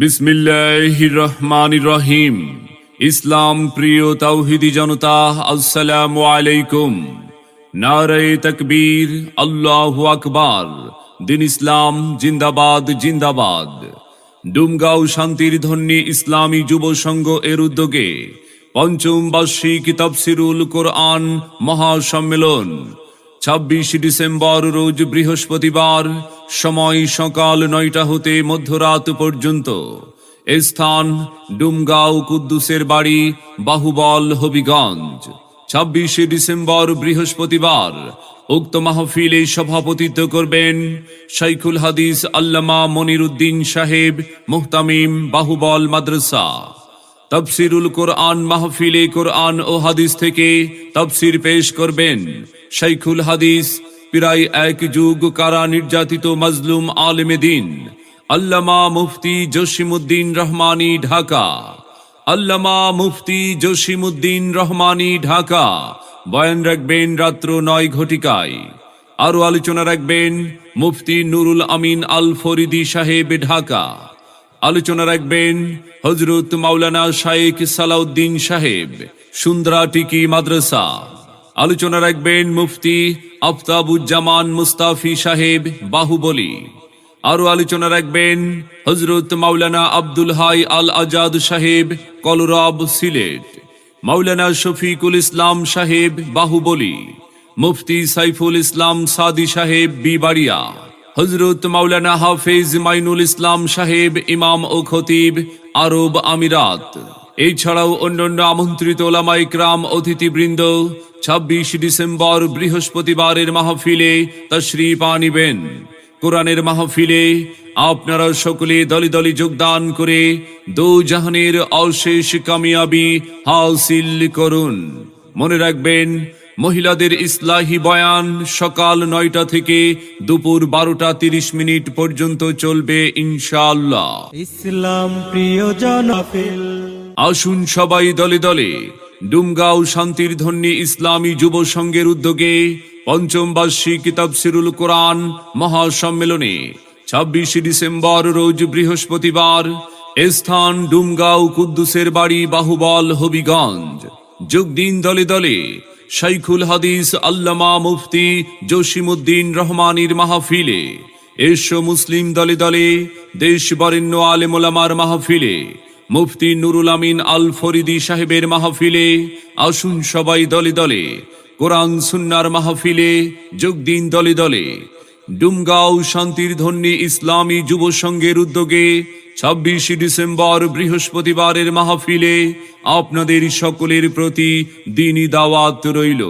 বিসমিল্লাহ রহমান রহিম ইসলাম প্রিয় তাওহিদি জনতা, আসসালামু আলাইকুম। নারে তকবীর, আল্লাহ আকবার। দিন ইসলাম জিন্দাবাদ জিন্দাবাদ। ডুমগাঁও শান্তির ধন্যী ইসলামী যুব সংঘ এর উদ্যোগে পঞ্চম বার্ষিক তফসিরুল কোরআন মহাসম্মেলন ছাব্বিশ ডিসেম্বর রোজ বৃহস্পতিবার, সময় সকাল নয়টা হতে মধ্যরাত পর্যন্ত। স্থান ডুমগাঁও কুদ্দুসের বাড়ি বাহুবল হবিগঞ্জ। ছাব্বিশে ডিসেম্বর বৃহস্পতিবার, উক্ত মাহফিলে সভাপতিত্ব করবেন শাইখুল হাদিস আল্লামা মনিরুদ্দিন সাহেব, মুহতামিম বাহুবল মাদ্রাসা। তফসিরুল কোরআন মাহফিলে কোরআন ও হাদিস থেকে তফসির পেশ করবেন শাইখুল হাদিস, প্রায় এক যুগ কারা নির্যাতিত মজলুম আলেমে দিন। আল্লামা মুফতি জসিমুদ্দিন রহমানি, ঢাকা। আল্লামা মুফতি জসিমুদ্দিন রহমানী, ঢাকা। বয়ান রাখবেন রাত্র নয় ঘটিকায়। আরও আলোচনা রাখবেন মুফতি নুরুল আমিন আল ফরিদি সাহেব, ঢাকা। আলোচনা রাখবেন হজরত মাওলানা শায়েক সালাউদ্দিন সাহেব, সুন্দরা টিকি মাদ্রাসা। আলোচনা রাখবেন মুফতি আফতাবুজ্জামান মুস্তাফি সাহেব, বাহুবলী। আরও আলোচনা রাখবেন হজরত মাওলানা আব্দুল হাই আল আজাদ সাহেব, কলরব, সিলেট। মাওলানা শফিকুল ইসলাম সাহেব, বাহুবলী। মুফতি সাইফুল ইসলাম সাদি সাহেব, বিবাড়িয়া। হজরত মাওলানা হাফেজ মাইনুল ইসলাম সাহেব, ইমাম ও খতিব, আরব আমিরাত। এছাড়াও অন্যান্য আমন্ত্রিত ওলামা ইকরাম, অতিথিবৃন্দ, ছাব্বিশ ডিসেম্বর বৃহস্পতিবারের মাহফিলে তশরিফ আনিবেন। কোরআনের মাহফিলে আপনারা সকলে দলে দলে যোগদান করে দো জাহানের অশেষ কামিয়াবি হাসিল করুন। মনে রাখবেন মহিলাদের ইসলাহি বয়ান সকাল নয়টা থেকে দুপুর বারোটা তিরিশ মিনিট পর্যন্ত চলবে ইনশাআল্লাহ। ইসলাম প্রিয় জনফিল। আসুন সবাই দলে দলে ডুমগাঁও শান্তির ধন্যী ইসলামী যুব সংঘের উদ্যোগে পঞ্চম বার্ষিক তাফসিরুল কোরআন মহাসম্মেলনে ছাব্বিশে ডিসেম্বর রোজ বৃহস্পতিবার স্থান ডুমগাঁও কুদ্দুসের বাড়ি বাহুবল হবিগঞ্জ। যোগ দিন দলে দলে শাইখুল হাদিস আল্লামা মুফতি জসিমুদ্দিন রহমানির মাহফিলে। এসো মুসলিম দলে দলে দেশ বরেণ্য আলেমোলামার মাহফিলে, মুফতি নুরুল আমিন আল ফরিদি সাহেবের মাহফিলে, আসুন সবাই দলে দলে, কোরআন সুন্নার মাহফিলে যোগ দিন দলে দলে। ডুমগাঁও শান্তির ধন্যী ইসলামী যুব সংঘের উদ্যোগে ছাব্বিশে ডিসেম্বর বৃহস্পতিবারের মাহফিলে আপনাদের সকলের প্রতি দিনই দাওয়াত রইল।